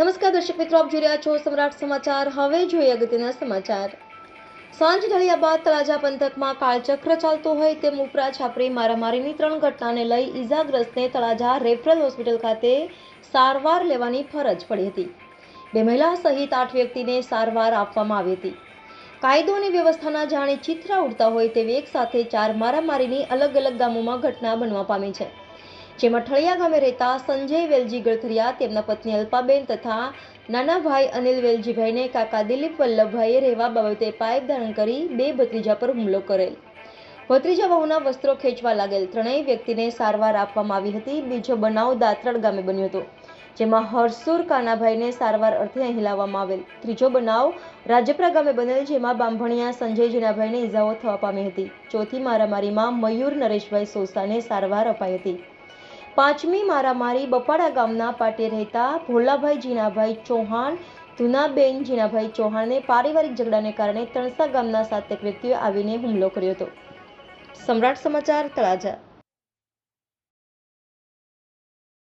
આપ જોઈ રહ્યા છો સમ્રાટ સમાચાર. હવે જોઈએ અગત્યના સમાચાર. સાંજ ઢળ્યા બાદ તળાજા પંથકમાં કાળચક્ર ચાલતો હોય તેમ ઉપરા છાપરી મારામારીની ત્રણ ઘટનાને લઈ ઈજાગ્રસ્તને તળાજા રેફરલ હોસ્પિટલ ખાતે સારવાર લેવાની ફરજ પડી હતી. બે મહિલા સહિત આઠ વ્યક્તિને સારવાર આપવામાં આવી હતી. કાયદો અને વ્યવસ્થાના જાણે ચિત્રા ઉડતા હોય તેવી એક સાથે ચાર મારામારીની અલગ અલગ ગામોમાં ઘટના બનવા પામી છે. જેમાં ઠળિયા ગામે રહેતા સંજય વેલજી ગળથરિયા, તેમના પત્ની અલ્પાબેન તથા નાના ભાઈ અનિલ વેલજીભાઈને કાકા દિલીપ વલ્લભભાઈએ રહેવા બાબતે પાઇપ ધારણ કરી બે ભત્રીજા પર હુમલો કરેલ. ભત્રીજા વહુના વસ્ત્રો ખેંચવા લાગેલ ત્રણેય વ્યક્તિને સારવાર આપવામાં આવી હતી. બીજો બનાવ દાત્રડ ગામે બન્યો હતો, જેમાં હરસુર કાનાભાઈને સારવાર અર્થે અહીં લાવવામાં આવેલ. ત્રીજો બનાવ રાજપરા ગામે બનેલ, જેમાં બાંભણિયા સંજય જીનાભાઈને ઈજાઓ થવા પામી હતી. ચોથી મારામારીમાં મયુર નરેશભાઈ સોસાને સારવાર અપાઈ હતી. પાંચમી મારામારી બપાડા ગામના પાટે રહેતા ભોલાભાઈ જીનાભાઈ ચૌહાણ, ધુનાબેન જીનાભાઈ ચૌહાણને પારિવારિક ઝઘડાને કારણે તણસા ગામના સાતેક વ્યક્તિઓએ આવીને હુમલો કર્યો હતો. સમ્રાટ સમાચાર તળાજા.